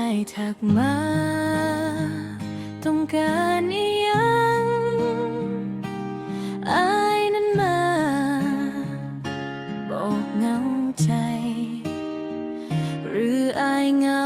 ายทักมา ต้องการอีหยังอายนั้นมาบอกเหงาใจ หรืออายเหงา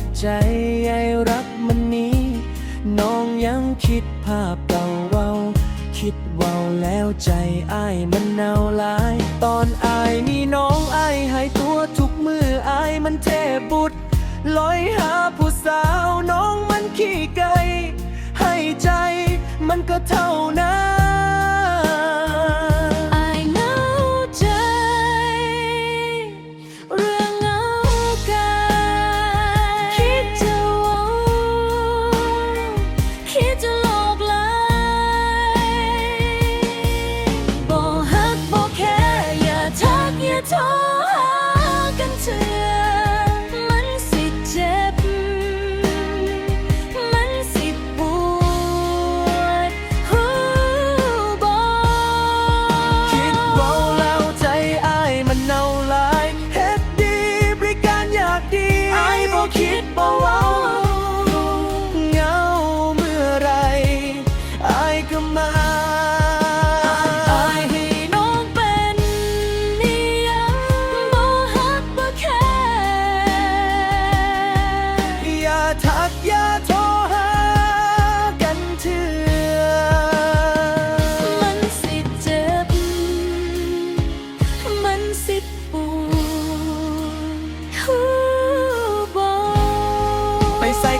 ตใจไอรักมันนี้ น้องยังคิดภาพเก่าเว้า คิดเว้าแล้วใจไอมันหนาลาย ตอนไอมีน้องไอหายตัวทุกมือไอมันเทบุตรลอยหาผู้สาวน้องมันขี้ไกลให้ใจ มันก็เท่านั้น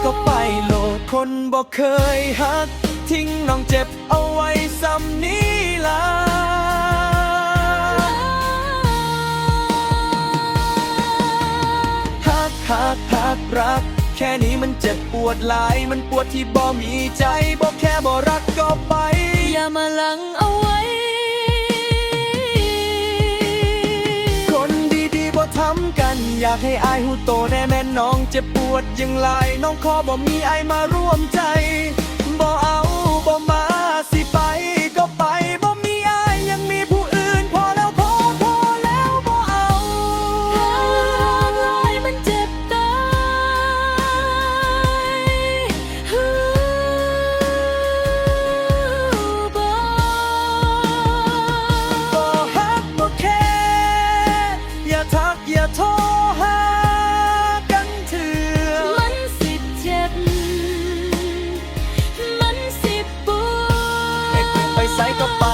ก็ไปโหลดคนบ่เคยฮัก ทิ้งน้องเจ็บเอาไว้ซ้ำนี้ล่ะฮักฮักฮักรัก แค่นี้มันเจ็บปวดหลาย มันปวดที่บ่มีใจบ่แค่บ่รักก็ไป อย่ามาหลังเอาไว้ อยากให้อายหูโตแน่แม่น้องเจ็บปวดอยังไรน้องขอบอกมีอายมาร่วมใจ The.